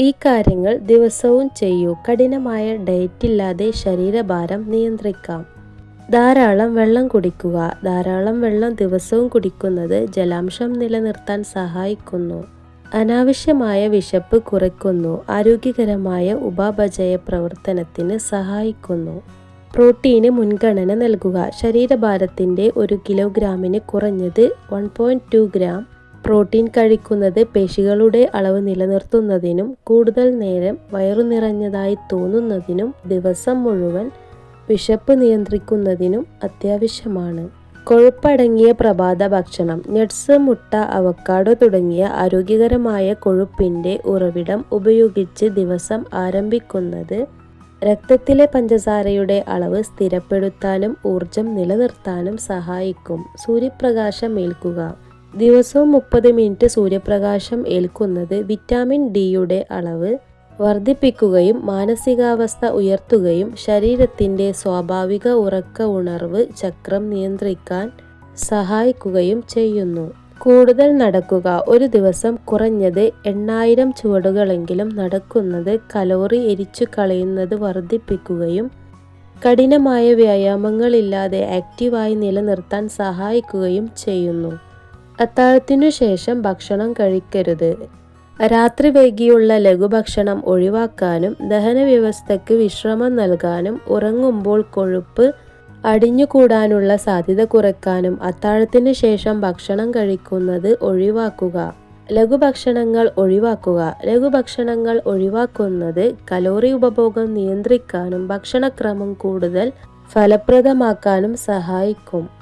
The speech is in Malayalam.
ഈ കാര്യങ്ങൾ ദിവസവും ചെയ്യൂ. കഠിനമായ ഡയറ്റ് ഇല്ലാതെ ശരീരഭാരം നിയന്ത്രിക്കാം. ധാരാളം വെള്ളം കുടിക്കുക. ധാരാളം വെള്ളം ദിവസവും കുടിക്കുന്നത് ജലാംശം നിലനിർത്താൻ സഹായിക്കുന്നു. അനാവശ്യമായ വിശപ്പ് കുറയ്ക്കുന്നു. ആരോഗ്യകരമായ ഉപാപചയ പ്രവർത്തനത്തിന് സഹായിക്കുന്നു. പ്രോട്ടീന് മുൻഗണന നൽകുക. ശരീരഭാരത്തിന്റെ ഒരു കിലോഗ്രാമിന് കുറഞ്ഞത് one point two gram. Protein കഴിക്കുന്നത് പേശികളുടെ അളവ് നിലനിർത്തുന്നതിനും കൂടുതൽ നേരം വയറു നിറഞ്ഞതായി തോന്നുന്നതിനും ദിവസം മുഴുവൻ വിശപ്പ് നിയന്ത്രിക്കുന്നതിനും അത്യാവശ്യമാണ്. കൊഴുപ്പടങ്ങിയ പ്രഭാത ഭക്ഷണം നട്സ് മുട്ട അവക്കാഡോ തുടങ്ങിയ ആരോഗ്യകരമായ കൊഴുപ്പിന്റെ ഉറവിടം ഉപയോഗിച്ച് ദിവസം ആരംഭിക്കുന്നത് രക്തത്തിലെ പഞ്ചസാരയുടെ അളവ് സ്ഥിരപ്പെടുത്താനും ഊർജം നിലനിർത്താനും സഹായിക്കും. സൂര്യപ്രകാശം ഏൽക്കുക. ദിവസവും മുപ്പത് മിനിറ്റ് സൂര്യപ്രകാശം ഏൽക്കുന്നത് വിറ്റാമിൻ ഡിയുടെ അളവ് വർദ്ധിപ്പിക്കുകയും മാനസികാവസ്ഥ ഉയർത്തുകയും ശരീരത്തിന്റെ സ്വാഭാവിക ഉറക്ക ഉണർവ് ചക്രം നിയന്ത്രിക്കാൻ സഹായിക്കുകയും ചെയ്യുന്നു. കൂടുതൽ നടക്കുക. ഒരു ദിവസം കുറഞ്ഞത് എണ്ണായിരം ചുവടുകളെങ്കിലും നടക്കുന്നത് കലോറി എരിച്ചു കളയുന്നത് വർദ്ധിപ്പിക്കുകയും കഠിനമായ വ്യായാമങ്ങളില്ലാതെ ആക്റ്റീവായി നിലനിർത്താൻ സഹായിക്കുകയും ചെയ്യുന്നു. അത്താഴത്തിനു ശേഷം ഭക്ഷണം കഴിക്കരുത്. രാത്രി വൈകിയുള്ള ലഘുഭക്ഷണം ഒഴിവാക്കാനും ദഹന വ്യവസ്ഥയ്ക്ക് വിശ്രമം നൽകാനും ഉറങ്ങുമ്പോൾ കൊഴുപ്പ് അടിഞ്ഞുകൂടാനുള്ള സാധ്യത കുറയ്ക്കാനും അത്താഴത്തിന് ശേഷം ഭക്ഷണം കഴിക്കുന്നത് ഒഴിവാക്കുക. ലഘുഭക്ഷണങ്ങൾ ഒഴിവാക്കുക. ലഘുഭക്ഷണങ്ങൾ ഒഴിവാക്കുന്നത് കലോറി ഉപഭോഗം നിയന്ത്രിക്കാനും ഭക്ഷണക്രമം കൂടുതൽ ഫലപ്രദമാക്കാനും സഹായിക്കും.